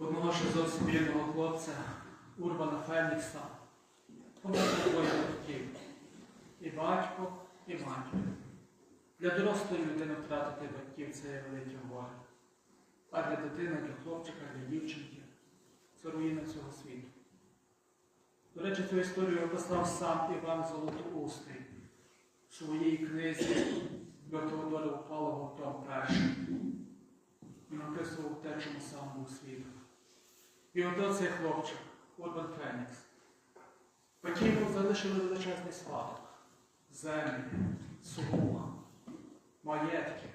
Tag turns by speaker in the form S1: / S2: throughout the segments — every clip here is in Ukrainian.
S1: одного ще зовсім бідного хлопця, Урбана Фелікса, померли двоє батьків. І батько, і матір. Для дорослої людини втратити батьків це є велике горе. А для дитини, для хлопчика, для дівчинки це руїна цього світу. До речі, цю історію описав сам Іван Золотоустий в своїй книзі до Теодора Упалого Том перший. Він описував те, чому сам був світом. І от цей хлопчик, Урбан Фенікс. Батьки залишили величезний спадок. Землі, слуг, маєтки.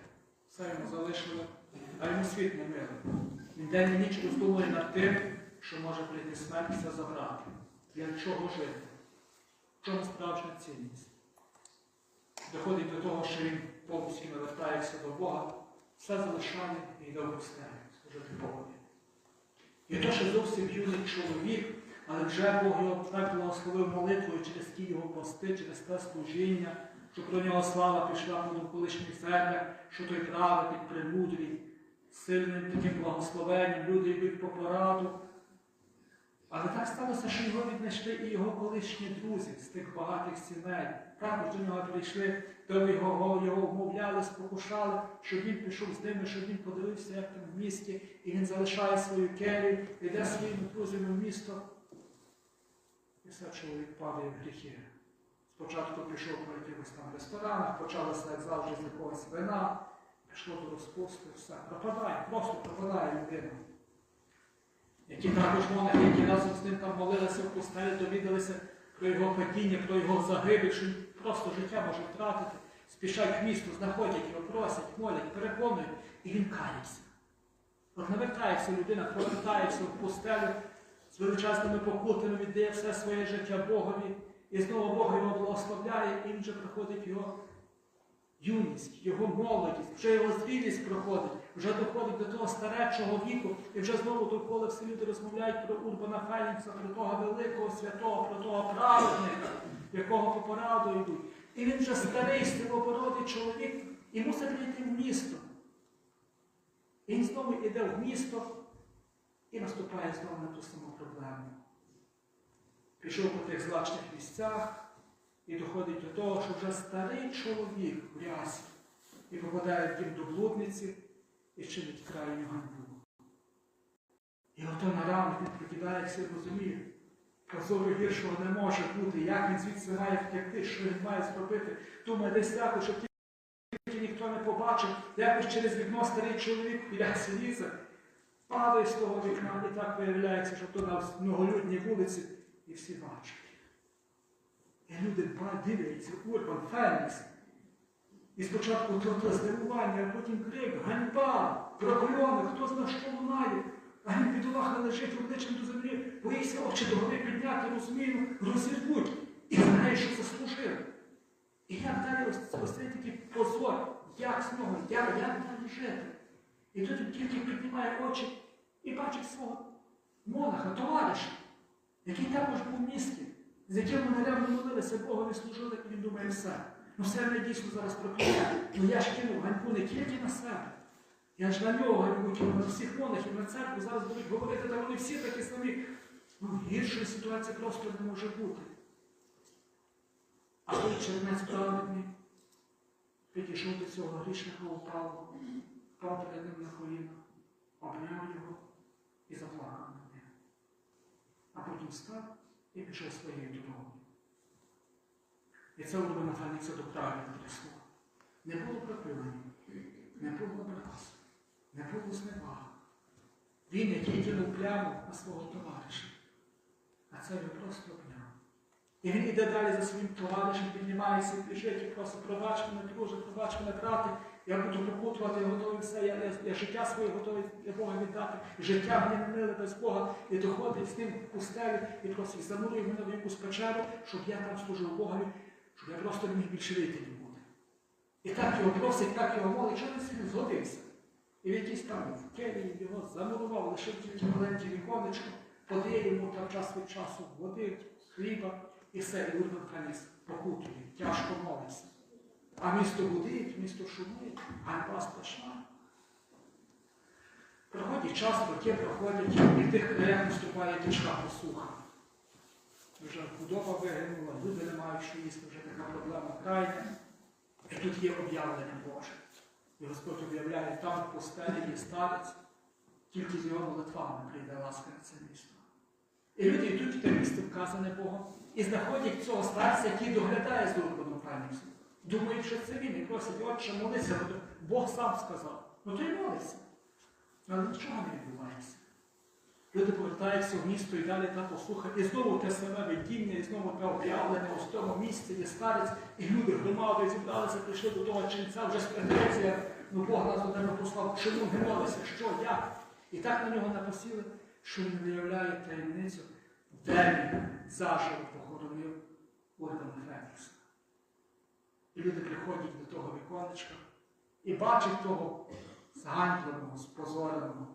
S1: Все йому залишили, а йому світ не милий. Він день і ніч роздумує над тим, що може прийти смерть все забрати. Для чого жити? В чому справжня цінність? Доходить до того, що він повністю навертається до Бога, все залишає і йде в пустелю. І то, що зовсім юний чоловік, але вже Бог його так благословив молитвою через ті його пости, через те служіння, що про нього слава пішла по навколишніх землях, що той праведник, премудрий, сильним таким благословенням, люди йдуть по пораду. Але так сталося, що його віднайшли і його колишні друзі з тих багатих сімей. Також до нього прийшли, то його, його вмовляли, спокушали, щоб він пішов з ними, щоб він подивився, як там в місті, і він залишає свою келію, йде своїми друзями в місто. І все чоловік падає в гріхи. Спочатку пішов по якихось там ресторанах, почалося, як завжди, з якогось вина, пішло до розпусти, все. Пропадає, просто пропадає людина. Які також монахи, які разом з ним там молилися в пустелі, довідалися про його падіння, про його загибель, що просто життя може втратити, спішать в місто, знаходять його, просять, молять, переконують, і він кається. От навертається людина, повертається в пустелю з величезними покутами, віддає все своє життя Богові, і знову Бог його благословляє, і він вже приходить його юність, його молодість, вже його зрілість проходить, вже доходить до того старечого віку, і вже знову довкола всі люди розмовляють про Урбана Фелікса, про того великого святого, про того праведника, якого по пораду йдуть. І він вже старий, сивобородий чоловік, і мусить прийти в місто. І він знову йде в місто і наступає знову на ту саму проблему. Пішов по тих злачних місцях. І доходить до того, що вже старий чоловік в і попадає в дім до блудниці і чинить крайню ганьбу. І ото на ранок він прикидається і розуміє, позору гіршого не може бути, як він звідси має втекти, що він має зробити. Думає, десь так, щоб тільки ніхто не побачив, якось через вікно старий чоловік біляться лізе, падає з того вікна, і так виявляється, що то на многолюдній вулиці, і всі бачать. І люди дивляться, Урбан, Фенікс. І спочатку то здивування, а потім крик, ганьба, прокльони, хто знає, що лунає. А він бідолаха лежить обличчям до землі, боїться очі до гори підняти, розумію, розірвуть. І знає, що заслужив. І як далі ось такий позор, як з нього, як, як далі жити? І тут тільки піднімає очі і бачить свого монаха, товариша, який також був місті з яким ми нарядно молилися, Богові служили, і він думає, все. Ну все мене дійсно зараз прокляття. Ну я ж кинув ганьбу не тільки на себе. Я ж на нього ганьбу кинув, на всіх монахів, на церкву зараз будуть говорити, та вони всі такі самі. Ну, гіршої ситуації просто не може бути. А той чернець праведний підійшов до цього грішника упав, впав перед ним на коліна, обняв його і заплакав над ним. А потім став і пішов своєю дорогою. І це Урбана Фелікса до правильно прийшло. Не було пропилення, не було образ, не було зневаги. Він, який кинув пляму на свого товариша, а це його просто обняв. І він іде далі за своїм товаришем, піднімається, біжить і просить, пробач мене, друже, пробач мене, брате, я буду покутувати, я готовий все, я, я, я життя своє готовий для Бога віддати, життя миле без Бога, і доходить з ним в пустелі і просить, зануруй мене в якусь печеру, щоб я там служив Богові, щоб я просто не міг більше вийти не бути. І так його просить, так його молить, що він згодився. І в якийсь там в келії його замурував, лишив тільки маленьке віконечко, подає йому там час від часу води, хліба, і все, і Урбан покутує, тяжко молиться. А місто гудить, місто шумить, ганьба страшна. Проходить час, роки проходять, і в тих краях наступає тяжка посуха. Вже худоба вигинула, люди не мають що їсти, вже така проблема крайня. І тут є об'явлення Боже. І Господь об'являє, там в постелі є старець, тільки з його молитвами прийде ласка на це місто. І люди йдуть в те місце, вказане Богом, і знаходять цього старця, який доглядає з Урбаном Феніксом. Думають, що це він, і просять, отче, молися, бо Бог сам сказав. Ну то й молиться. Але нічого не відбувається. Люди повертаються в місто і далі та послуха, і знову те саме видіння, і знову те об'явлення ось тому місці є старець, і люди громадою зібралися, прийшли до того ченця, вже претензія, ну Бог нас одне послав, чому молиться, що, як? І так на нього напосіли, що він виявляє таємницю, де він заживо похоронив Ордена Фенікса. І люди приходять до того віконечка і бачать того зганьбленого, спозореного,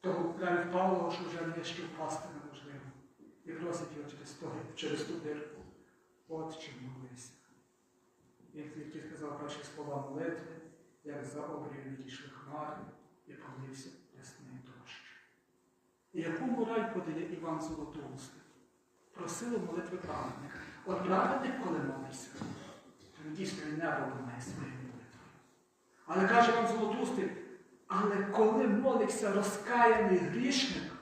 S1: того впалого, що вже нижче впасти неможливо. І просять його через, того, через ту дирку. От чим молися. Він тільки сказав перші слова молитви, як за обрію відійшли хмари, і полився ясний дощ. І яку мораль подає Іван Золотоустий? Просили молитви праведних. От праведник, коли молився, дійсно небо має своєю молитвою. Але каже вам Золотоустий, але коли молився розкаяний грішник,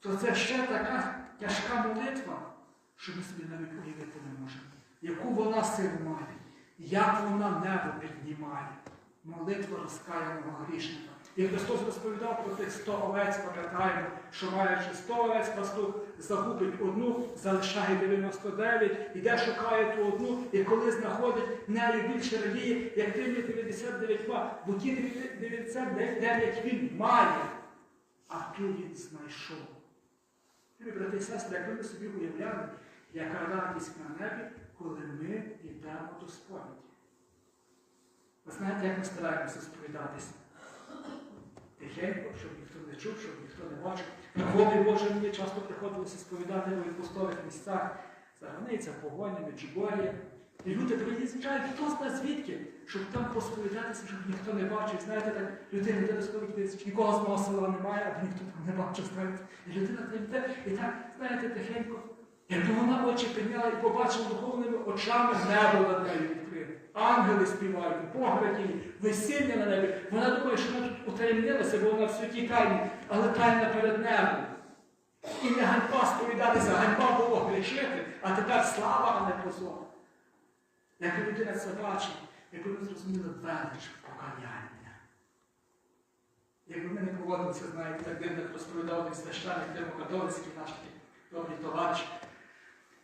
S1: то це ще така тяжка молитва, що ми собі навіть уявити не можемо. Яку вона силу має, як вона небо піднімає. Молитва розкаяного грішника. І Христос розповідав про тих 100 овець, пам'ятаємо, що маючи 100 овець, пастух загубить одну, залишає 99, іде шукає ту одну, і коли знаходить, нею більше радіє, як тими 99, бо ті 99 він має, а ту він знайшов. Любі брати і сестри, якби ми собі уявляли, яка радість на небі, коли ми йдемо до сповіді. Ви знаєте, як ми стараємося сповідатися? Тихенько, щоб ніхто не чув, щоб ніхто не бачив. Нагоди Боже мені часто приходилося сповідати у відпустових місцях, за границя, Погоня, Меджугор'я. І люди приїжджають, хто знає звідки, щоб там посповідатися, щоб ніхто не бачив. Знаєте, так людина йде до сповіді, нікого з мого села немає, аби ніхто там не бачив, знаєте. І людина там йде, і так, знаєте, тихенько. Якби вона очі підняла і побачила духовними очами небо над нею. Ангели співають, Бог радіє, весілля на небі. Вона думає, що вона тут утаємнилася, бо вона в святій тайні, але тайна перед небом. І не ганьба сповідатися, ганьба було грішити, а тепер слава, а не позор. Як людина це бачить, якби ми зрозуміли велич покаяння. Якби ми не поводилися, знаєте, так дивно розповідав один священник Римокатолицький наш добрий товариш.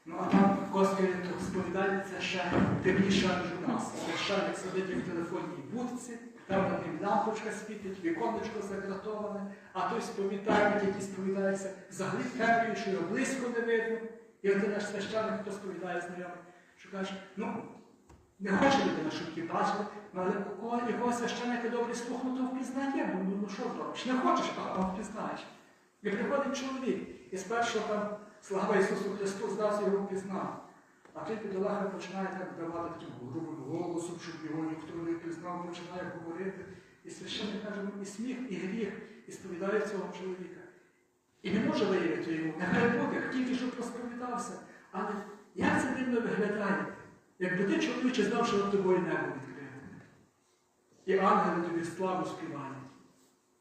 S1: Ну а там Костя сповідається ще темніше, ніж у нас. Священник сидить в телефонній будці, там над ним лампочка світить, віконечко загратоване, а той сповідальник, який сповідається, взагалі темрює, що його близько не видно. І один наш священник, хто сповідає знайомий, що каже, ну, не хоче людина, щоб її бачили, але у кого якого священника добрий слух, ну то впізнає, ну, ну що зробиш? Не хочеш, а впізнаєш. І приходить чоловік, і спершу там, слава Ісусу Христу, здався його впізнав. А той підолаха починає так давати таким грубим голосом, щоб його ніхто не впізнав, починає говорити. І священник каже, ну і сміх, і гріх, і сповідає цього чоловіка. І не може виявити йому, нехай буде, тільки щоб розповідався. Але як це дивно виглядає? Якби ти, чоловіче, знав, що над тобою небо відкрите. І ангели тобі славу співають.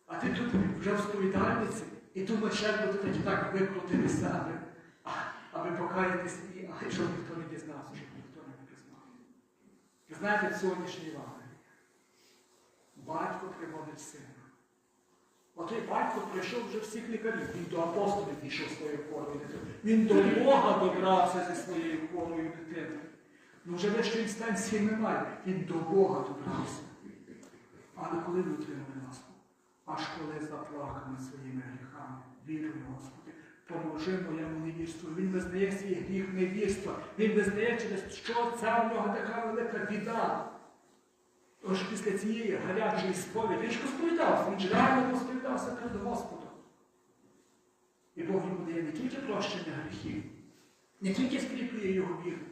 S1: А ти тут вже в сповідальниці, і думаєш, як би ти так викрутити себе, аби покаятися, і а, щоб ніхто не дізнався, щоб ніхто не пізнав. Ви знаєте, сьогоднішній Євангелії. Батько приводить сина. Отой батько прийшов вже всіх лікарів. Він до апостолів дійшов своєю хворою дитиною. Він до Бога добрався зі своєю хворою дитиною. Ну вже вищої інстанції немає. Він до Бога добрався. Але коли ми отримали ласку? Аж коли заплакав над своїми гріхами. Вірую, Господи, поможи моєму невірству. Він визнає свій гріх невірства. Він визнає, через що це в нього така велика біда. Тож після цієї гарячої сповіді, він ж розповідався, він ж реально розповідався перед Господом. І Бог йому дає не тільки прощення гріхів, не тільки скріплює його віру,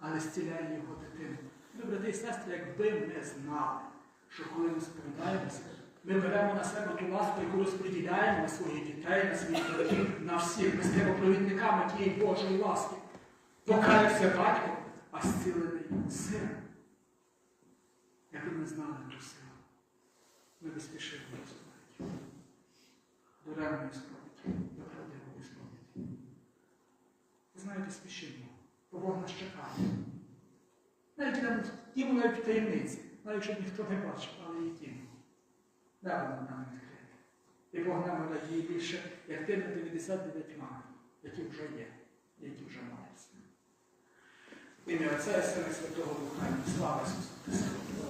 S1: але зціляє його дитину. Ну, брати і сестри, якби ми знали, що коли ми сповідаємося, Ми беремо на себе ту ласку, яку розподіляємо на своїх дітей, на своїх батьків, на всіх. Ми стаємо провідниками тієї Божої ласки. Покаявся батько, а зцілений син. Якби ми знали ту силу, ми би спішили до сповіді. До реальної сповіді, до правдивої сповіді. Ви знаєте, спішимо, бо Бог нас чекає. Навіть дімо навіть в таємниці, навіть щоб ніхто не бачив, але і дімо. Небо над не відкрите. І Бог нам радіє більше, як тими 99, які вже є, які вже маються. В Ім'я Отця і Сина Святого Духа. Слава Ісусу Христу!